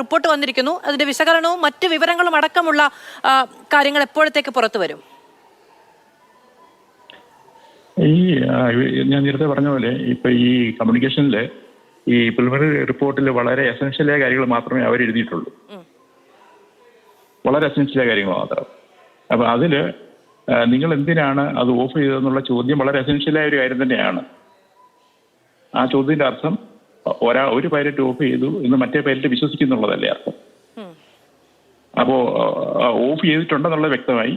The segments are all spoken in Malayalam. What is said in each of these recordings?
റിപ്പോർട്ട് വന്നിരിക്കുന്നു. അതിന്റെ വിശകലനവും മറ്റ് വിവരങ്ങളും അടക്കമുള്ള കാര്യങ്ങൾ എപ്പോഴത്തേക്ക് പുറത്തു വരും? ഈ ഞാൻ നേരത്തെ പറഞ്ഞ പോലെ ഇപ്പൊ ഈ കമ്മ്യൂണിക്കേഷനിൽ ഈ പ്രിലിമിനറി റിപ്പോർട്ടിൽ വളരെ എസെൻഷ്യലായ കാര്യങ്ങൾ മാത്രമേ അവർ എഴുതിയിട്ടുള്ളൂ. വളരെ എസെൻഷ്യലായ കാര്യങ്ങൾ മാത്രം. അപ്പൊ അതിൽ നിങ്ങൾ എന്തിനാണ് അത് ഓഫ് ചെയ്തതെന്നുള്ള ചോദ്യം വളരെ എസെൻഷ്യലായ ഒരു കാര്യം തന്നെയാണ്. ആ ചോദ്യത്തിന്റെ അർത്ഥം ഒരാ ഒരു പൈലറ്റ് ഓഫ് ചെയ്തു എന്ന് മറ്റേ പൈലറ്റ് വിശ്വസിക്കുന്നുള്ളതല്ലേ അർത്ഥം. അപ്പോ ഓഫ് ചെയ്തിട്ടുണ്ടെന്നുള്ളത് വ്യക്തമായി.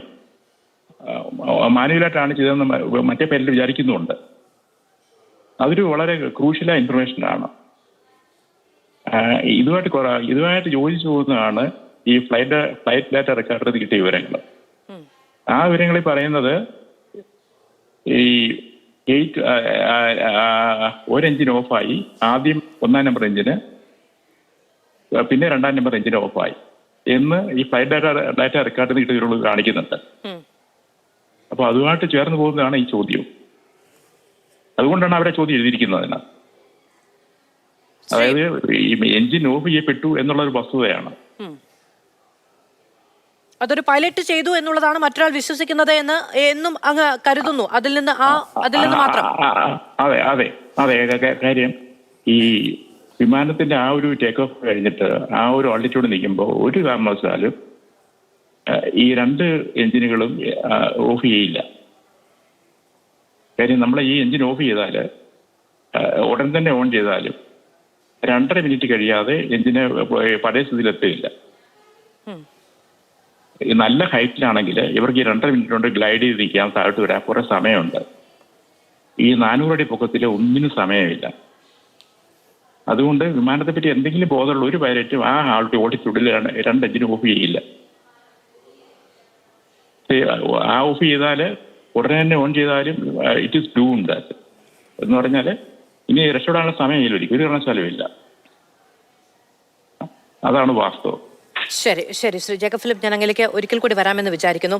മാനുവലായിട്ടാണ് ചെയ്തതെന്ന് മറ്റേ പേരിൽ വിചാരിക്കുന്നുണ്ട് അതൊരു വളരെ ക്രൂഷ്യലായ ഇൻഫർമേഷനാണ് ഇതുമായിട്ട് കുറ ഇതുമായിട്ട് യോജിച്ചു പോകുന്നതാണ് ഈ ഫ്ലൈറ്റ് ഫ്ലൈറ്റ് ഡാറ്റ റെക്കോർഡിൽ കിട്ടിയ വിവരങ്ങൾ ആ വിവരങ്ങളിൽ പറയുന്നത് ഈ ഗേറ്റ് ഒരു എഞ്ചിൻ ഓഫായി. ആദ്യം ഒന്നാം നമ്പർ എഞ്ചിന് പിന്നെ രണ്ടാം നമ്പർ എഞ്ചിന് ഓഫായി. എന്ന് ഈ ഫ്ലൈറ്റ് ഡാറ്റ ഡാറ്റ റെക്കോർഡിൽ കിട്ടിയ വിവരങ്ങൾ കാണിക്കുന്നുണ്ട്. അപ്പോൾ അപ്പൊ അതുമായിട്ട് ചേർന്ന് പോകുന്നതാണ് ഈ ചോദ്യം അതുകൊണ്ടാണ് അവരെ ചോദ്യം എഴുതിയിരിക്കുന്നത് അതിനകത്ത് അതായത് ഈ എഞ്ചിൻ ഓഫ് ചെയ്യപ്പെട്ടു എന്നുള്ള ഒരു വസ്തുതയാണ്. അതൊരു പൈലറ്റ് ചെയ്തു എന്നുള്ളതാണ് മറ്റൊരാൾ വിശ്വസിക്കുന്നത് എന്ന് എന്നും അങ്ങ് കരുതുന്നു. അതിൽ നിന്ന് ആ അതിൽ നിന്ന് മാത്രം. അതെ അതെ അതെ കാര്യം ഈ വിമാനത്തിന്റെ ആ ഒരു ടേക്ക് ഓഫ് കഴിഞ്ഞിട്ട് ആ ഒരു ഓൾട്ടിറ്റ്യൂഡ് നിൽക്കുമ്പോൾ ഒരു കാരണവശാലും ഈ രണ്ട് എഞ്ചിനുകളും ഓഫ് ചെയ്യില്ല. കാര്യം നമ്മൾ ഈ എഞ്ചിൻ ഓഫ് ചെയ്താൽ ഉടൻ തന്നെ ഓൺ ചെയ്താലും രണ്ടര മിനിറ്റ് കഴിയാതെ എഞ്ചിന് പഴയ സ്ഥിതിയിലെത്തില്ല നല്ല ഹൈറ്റിലാണെങ്കിൽ ഇവർക്ക് ഈ രണ്ടര മിനിറ്റ് കൊണ്ട് ഗ്ലൈഡ് ചെയ്തിരിക്കാൻ താഴോട്ട് വരാൻ കുറെ സമയമുണ്ട്. ഈ നാനൂറ് അടി പൊക്കത്തിൽ ഒന്നിനും സമയമില്ല. അതുകൊണ്ട് വിമാനത്തെ പറ്റി എന്തെങ്കിലും ബോധമുള്ള ഒരു പൈലറ്റും ആ ആളുടെ ഓടിച്ചുള്ളിൽ രണ്ട് എഞ്ചിനും ഓഫ് ചെയ്യില്ല. ആ ഓഫ് ചെയ്താൽ ഉടനെ തന്നെ ഓൺ ചെയ്താലും ഇറ്റ് ഇസ് ഡൂ ദാറ്റ് എന്ന് പറഞ്ഞാൽ ഇനി രക്ഷപ്പെടാനുള്ള സമയമില്ല ഒരു കാരണവശാലും ഇല്ല. അതാണ് വാസ്തവം. ശരി ശരി. ശ്രീ ജേക്കബ് ഫിലിപ്പ് ഞാൻ ഒരിക്കൽ കൂടി വരാമെന്ന് വിചാരിക്കുന്നു.